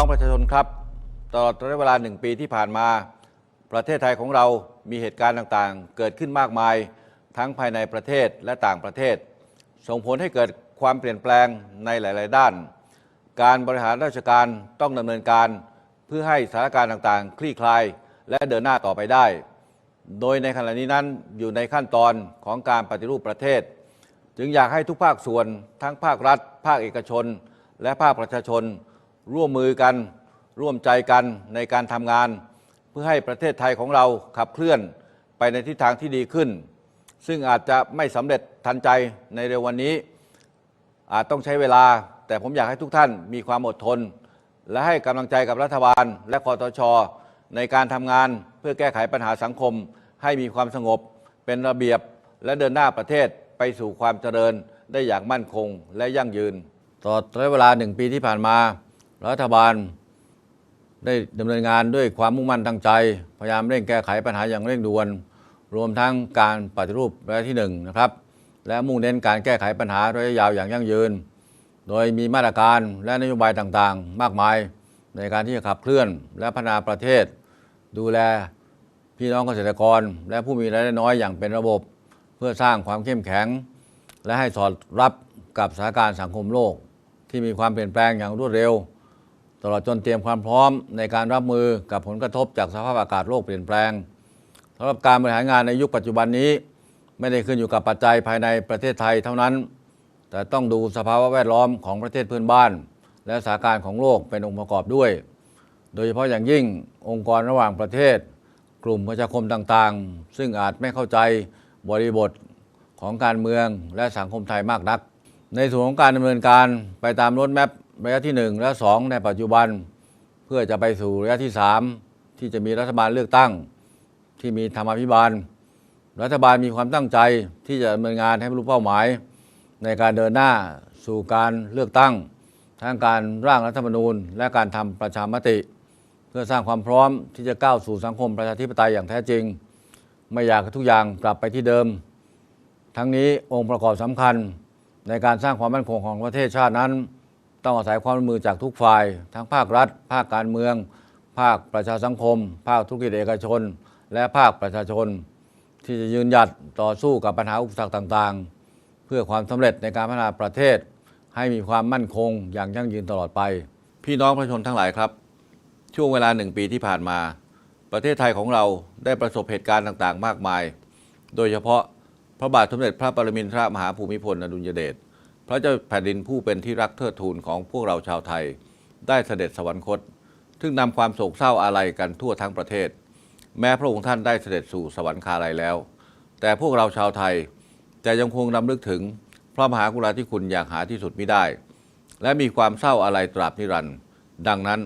น้องประชาชนครับ ตลอดระยะเวลาหนึ่งปีที่ผ่านมา ประเทศไทยของเรามีเหตุการณ์ต่างๆ เกิดขึ้นมากมาย ทั้งภายในประเทศและต่างประเทศ ส่งผลให้เกิดความเปลี่ยนแปลงในหลาย ๆ ด้าน การบริหารราชการต้องดำเนินการ เพื่อให้สถานการณ์ต่างๆ คลี่คลายและเดินหน้าต่อไปได้ โดยในขณะนี้นั้นอยู่ในขั้นตอนของการปฏิรูปประเทศ จึงอยากให้ทุกภาคส่วน ทั้งภาครัฐ ภาคเอกชน และภาคประชาชน ร่วมมือกัน ร่วมใจกันในการทำงาน เพื่อให้ประเทศไทยของเราขับเคลื่อนไปในทิศทางที่ดีขึ้น ซึ่งอาจจะไม่สำเร็จทันใจในเร็ววันนี้ อาจต้องใช้เวลา แต่ผมอยากให้ทุกท่านมีความอดทน และให้กำลังใจกับรัฐบาล และคอตชในการทำงานเพื่อแก้ไขปัญหาสังคม ให้มีความสงบ เป็นระเบียบและเดินหน้าประเทศไปสู่ความเจริญได้อย่างมั่นคงและยั่งยืน ตลอดระยะเวลาหนึ่งปีที่ผ่านมา รัฐบาลได้ดำเนินงานด้วยความมุ่งมั่นตั้งใจ พยายามเร่งแก้ไขปัญหาอย่างเร่งด่วน รวมทั้งการปฏิรูประยะที่หนึ่งนะครับและมุ่งเน้นการแก้ไขปัญหาระยะยาวอย่างยั่งยืน โดยมีมาตรการและนโยบายต่างๆ มากมายในการที่จะขับเคลื่อนและพัฒนาประเทศ ดูแลพี่น้องเกษตรกร และผู้มีรายได้น้อยอย่างเป็นระบบ เพื่อสร้างความเข้มแข็ง และให้สอดรับกับสถานการณ์สังคมโลก ที่มีความเปลี่ยนแปลงอย่างรวดเร็ว ตลอดจนเตรียมความพร้อมในการรับมือกับผลกระทบจากสภาพอากาศโลกเปลี่ยนแปลงสำหรับการบริหารงานในยุคปัจจุบันนี้ ไม่ได้ขึ้นอยู่กับปัจจัยภายในประเทศไทยเท่านั้น แต่ต้องดูสภาวะแวดล้อมของประเทศเพื่อนบ้าน และสถานการณ์ของโลกเป็นองค์ประกอบด้วย โดยเฉพาะอย่างยิ่งองค์กรระหว่างประเทศ กลุ่มประชาคมต่างๆ ซึ่งอาจไม่เข้าใจบริบทของการเมืองและสังคมไทยมากนัก ในส่วนของการดำเนินการไปตามรถแมพ ระยะที่ 1 และ 2 ในปัจจุบัน เพื่อจะไปสู่ระยะที่ 3 ที่จะมีรัฐบาลเลือกตั้ง ที่มีธรรมาภิบาล รัฐบาลมีความตั้งใจที่จะดำเนินงานให้บรรลุเป้าหมาย ในการเดินหน้าสู่การเลือกตั้ง ทั้งการร่างรัฐธรรมนูญ และการทำประชามติ เพื่อสร้างความพร้อมที่จะก้าวสู่สังคมประชาธิปไตยอย่างแท้จริง ไม่อยากให้ทุกอย่างกลับไปที่เดิม ทั้งนี้องค์ประกอบสำคัญในการสร้างความมั่นคงของประเทศชาตินั้น ต้องอาศัยความร่วมมือจากทุกฝ่าย ทั้งภาครัฐ ภาคการเมือง ภาคประชาสังคม ภาคธุรกิจเอกชน และภาคประชาชน ที่จะยืนหยัดต่อสู้กับปัญหาอุปสรรคต่างๆ เพื่อความสำเร็จในการพัฒนาประเทศ ให้มีความมั่นคงอย่างยั่งยืนตลอดไป พี่น้องประชาชนทั้งหลายครับ ช่วงเวลาหนึ่งปีที่ผ่านมา ประเทศไทยของเราได้ประสบเหตุการณ์ต่างๆ มากมาย โดยเฉพาะพระบาทสมเด็จพระปรมินทรมหาภูมิพลอดุลยเดช พระเจ้าแผ่นดินผู้เป็นที่รักเทิดทูนของพวกเราชาวไทย ได้เสด็จสวรรคต ซึ่งนำความโศกเศร้าอาลัยกันทั่วทั้งประเทศ แม้พระองค์ท่านได้เสด็จสู่สวรรคาลัยแล้ว แต่พวกเราชาวไทยจะยังคงรำลึกถึงพระมหากรุณาธิคุณอย่างหาที่สุดมิได้ และมีความเศร้าอาลัยตราบนิรันดร์ดังนั้น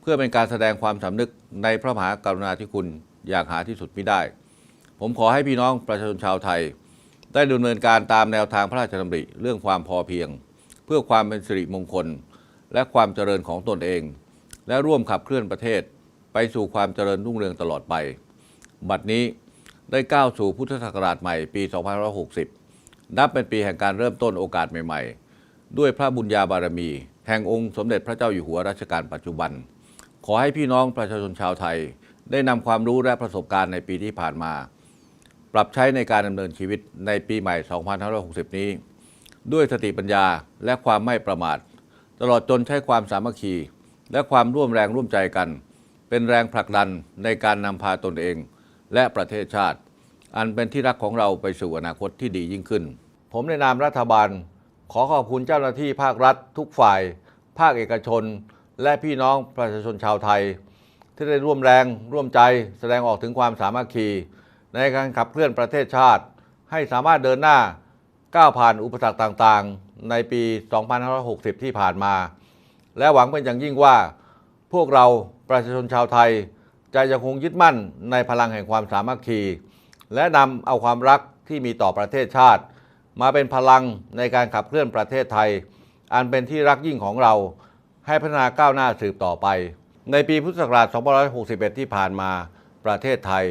เพื่อเป็นการแสดงความสำนึกในพระมหากรุณาธิคุณอย่างหาที่สุดมิได้ ผมขอให้พี่น้องประชาชนชาวไทย ได้ดำเนินการตามแนวทางพระราชดำริเรื่องความพอเพียง เพื่อความเป็นสิริมงคล และความเจริญของตนเอง และร่วมขับเคลื่อนประเทศ ไปสู่ความเจริญรุ่งเรืองตลอดไป บัดนี้ได้ก้าวสู่พุทธศักราชใหม่ปี 2560 นับเป็นปีแห่งการเริ่มต้นโอกาสใหม่ ๆ ด้วยพระบุญญาบารมี แห่งองค์สมเด็จพระเจ้าอยู่หัวรัชกาลปัจจุบัน ขอให้พี่น้องประชาชนชาวไทย ได้นำความรู้และประสบการณ์ในปีที่ผ่านมา ปรับใช้ในการดำเนินชีวิตในปีใหม่ 2560 นี้ ด้วยสติปัญญาและความไม่ประมาท ตลอดจนใช้ความสามัคคี และความร่วมแรงร่วมใจกัน เป็นแรงผลักดันในการนำพาตนเอง และประเทศชาติ อันเป็นที่รักของเราไปสู่อนาคตที่ดียิ่งขึ้น ผมในนามรัฐบาล ขอขอบคุณเจ้าหน้าที่ภาครัฐ ทุกฝ่าย ภาคเอกชน และพี่น้องประชาชนชาวไทย ที่ได้ร่วมแรงร่วมใจ แสดงออกถึงความสามัคคี ในการขับเคลื่อนประเทศชาติ ให้สามารถเดินหน้าก้าวผ่านอุปสรรคต่างๆ ในปี 2560 ที่ผ่านมา และหวังเป็นอย่างยิ่งว่า พวกเราประชาชนชาวไทย จะยังคงยึดมั่นในพลังแห่งความสามัคคี และนำเอาความรักที่มีต่อประเทศชาติ มาเป็นพลังในการขับเคลื่อนประเทศไทย อันเป็นที่รักยิ่งของเรา ให้พัฒนาก้าวหน้าสืบต่อไป ในปีพุทธศักราช 2561 ที่ผ่านมา ประเทศไทย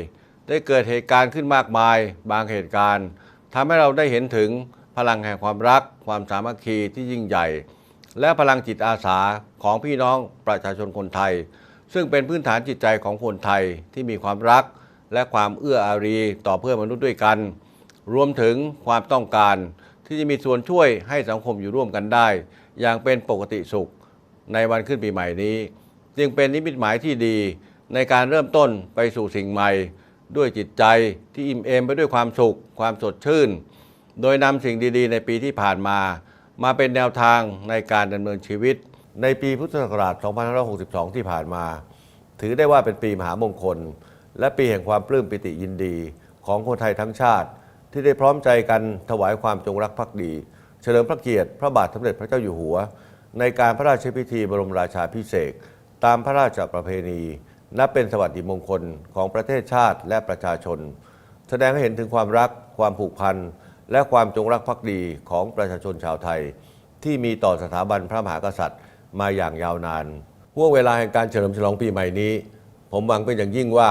ได้เกิดเหตุการณ์ขึ้นมากมาย บางเหตุการณ์ทำให้เราได้เห็นถึงพลังแห่งความรัก ความสามัคคีที่ยิ่งใหญ่ และพลังจิตอาสาของพี่น้องประชาชนคนไทย ซึ่งเป็นพื้นฐานจิตใจของคนไทยที่มีความรัก และความเอื้ออารีต่อเพื่อนมนุษย์ด้วยกัน รวมถึงความต้องการที่จะมีส่วนช่วยให้สังคมอยู่ร่วมกันได้ อย่างเป็นปกติสุขในวันขึ้นปีใหม่นี้ จึงเป็นนิมิตหมายที่ดีในการเริ่มต้นไปสู่สิ่งใหม่ ด้วยจิตใจที่อิ่มเอมไปด้วยความสุข ความสดชื่น โดยนำสิ่งดีๆ ในปีที่ผ่านมา มาเป็นแนวทางในการดำเนินชีวิต ในปีพุทธศักราช 2562 ที่ผ่านมา ถือได้ว่าเป็นปีมหามงคล และปีแห่งความปลื้มปิติยินดี ของคนไทยทั้งชาติ ที่ได้พร้อมใจกันถวายความจงรักภักดี เฉลิมพระเกียรติพระบาทสมเด็จพระเจ้าอยู่หัว ในการพระราชพิธีบรมราชาพิเศษตามพระราชประเพณี นับเป็นสวัสดิมงคลของประเทศชาติและประชาชน แสดงให้เห็นถึงความรัก ความผูกพัน และความจงรักภักดีของประชาชนชาวไทย ที่มีต่อสถาบันพระมหากษัตริย์มาอย่างยาวนานห่วงเวลาแห่งการเฉลิมฉลองปีใหม่นี้ ผมหวังเป็นอย่างยิ่งว่า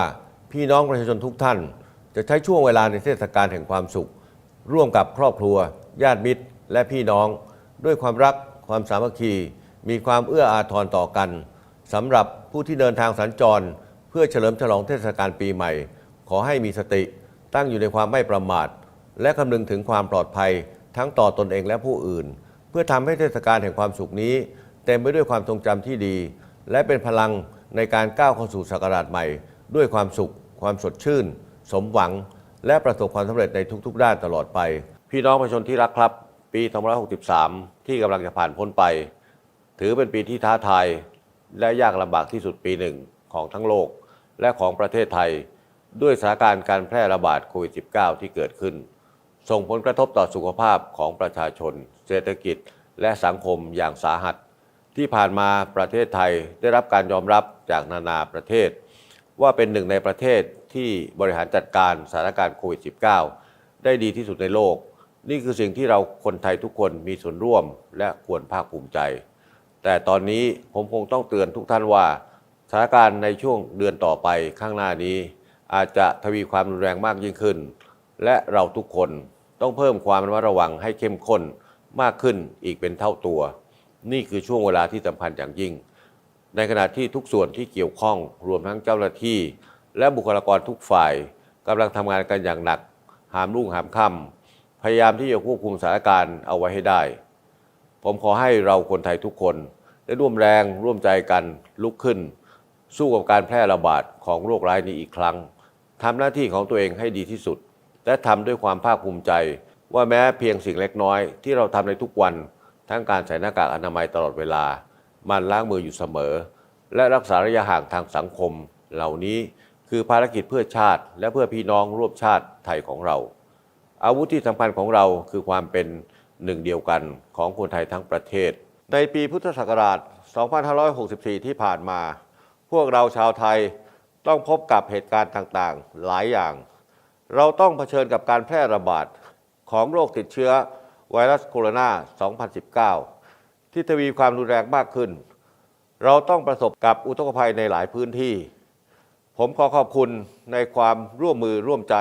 พี่น้องประชาชนทุกท่าน จะใช้ช่วงเวลาในเทศกาลแห่งความสุข ร่วมกับครอบครัว ญาติมิตร และพี่น้อง ด้วยความรัก ความสามัคคี มีความเอื้ออาทรต่อกัน สำหรับผู้ที่เดินทางสัญจร เพื่อเฉลิมฉลองเทศกาลปีใหม่ ขอให้มีสติตั้งอยู่ในความไม่ประมาท และคำนึงถึงความปลอดภัย ทั้งต่อตนเองและผู้อื่น เพื่อทำให้เทศกาลแห่งความสุขนี้ เต็มไปด้วยความทรงจำที่ดี และเป็นพลังในการก้าวเข้าสู่ศักราชใหม่ ด้วยความสุข ความสดชื่น สมหวัง และประสบความสำเร็จในทุกๆด้านตลอดไป พี่น้องประชาชนที่รักครับ ปี 2563 ที่กำลังจะผ่านพ้นไป ถือเป็นปีที่ท้าทาย และยากลำบากที่สุดปีหนึ่งของทั้งโลก และของประเทศไทย ด้วยสถานการณ์การแพร่ระบาดโควิด -19 ที่เกิดขึ้น ส่งผลกระทบต่อสุขภาพของประชาชน เศรษฐกิจ และสังคมอย่างสาหัส ที่ผ่านมาประเทศไทยได้รับการยอมรับจากนานาประเทศ ว่าเป็นหนึ่งในประเทศที่บริหารจัดการสถานการณ์โควิด -19 ได้ดีที่สุดในโลก นี่คือสิ่งที่เราคนไทยทุกคนมีส่วนร่วมและควรภาคภูมิใจ แต่ตอนนี้ผมคงต้องเตือนทุกท่านว่าสถานการณ์ในช่วงเดือนต่อไปข้างหน้านี้ อาจจะทวีความรุนแรงมากยิ่งขึ้น และเราทุกคนต้องเพิ่มความระมัดระวังให้เข้มข้นมากขึ้นอีกเป็นเท่าตัว นี่คือช่วงเวลาที่สำคัญอย่างยิ่ง ในขณะที่ทุกส่วนที่เกี่ยวข้องรวมทั้งเจ้าหน้าที่ และบุคลากรทุกฝ่ายกำลังทำงานกันอย่างหนัก หามรุ่งหามค่ำพยายามที่จะควบคุมสถานการณ์เอาไว้ให้ได้ ผมขอให้เราคนไทยทุกคนได้ร่วมแรงร่วมใจกันลุกขึ้น สู้กับการแพร่ระบาดของโรคร้ายนี้อีกครั้งทำหน้าที่ของตัวเองให้ดีที่สุด และทำด้วยความภาคภูมิใจ ว่าแม้เพียงสิ่งเล็กน้อยที่เราทำในทุกวัน ทั้งการใส่หน้ากากอนามัยตลอดเวลา มันล้างมืออยู่เสมอ และรักษาระยะห่างทางสังคม เหล่านี้คือภารกิจเพื่อชาติ และเพื่อพี่น้องร่วมชาติไทยของเรา อาวุธที่สำคัญของเราคือความเป็น หนึ่งเดียวกันของคนไทยทั้งประเทศ ในปีพุทธศักราช 2564 ที่ผ่านมา พวกเราชาวไทยต้องพบกับเหตุการณ์ต่างๆ หลายอย่าง เราต้องเผชิญกับการแพร่ระบาดของโรคติดเชื้อไวรัสโคโรนา 2019 ที่ทวีความรุนแรงมากขึ้น เราต้องประสบกับอุทกภัยในหลายพื้นที่ ผมขอขอบคุณในความร่วมมือร่วมใจ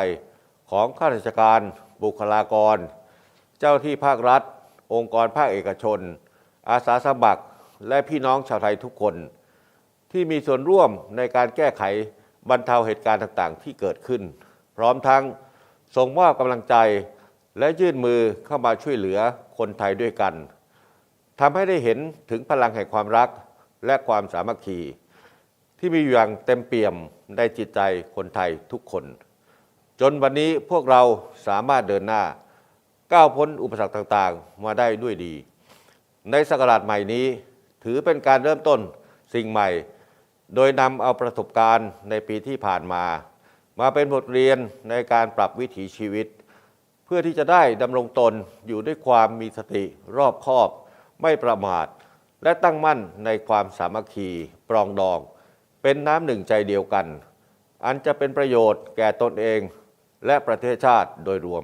ของข้าราชการ บุคลากร เจ้าที่ภาครัฐ องค์กรภาคเอกชน อาสาสมัคร และพี่น้องชาวไทยทุกคน ที่มีส่วนร่วมในการแก้ไขบรรเทาเหตุการณ์ต่างๆ ที่เกิดขึ้น พร้อมทั้งส่งมอบกำลังใจและยื่นมือเข้ามาช่วยเหลือคนไทยด้วยกันทำให้ได้เห็นถึงพลังแห่งความรักและความสามัคคี ที่มีอยู่อย่างเต็มเปี่ยมในจิตใจคนไทยทุกคน จนวันนี้พวกเราสามารถเดินหน้า ก้าวพ้นอุปสรรคต่างๆ มาได้ด้วยดี ในศักราชใหม่นี้ ถือเป็นการเริ่มต้นสิ่งใหม่ โดยนำเอาประสบการณ์ในปีที่ผ่านมา มาเป็นบทเรียนในการปรับวิถีชีวิต เพื่อที่จะได้ดำรงตนอยู่ด้วยความมีสติรอบคอบ ไม่ประมาท และตั้งมั่นในความสามัคคีปรองดอง เป็นน้ำหนึ่งใจเดียวกัน อันจะเป็นประโยชน์แก่ตนเอง และประเทศชาติโดยรวม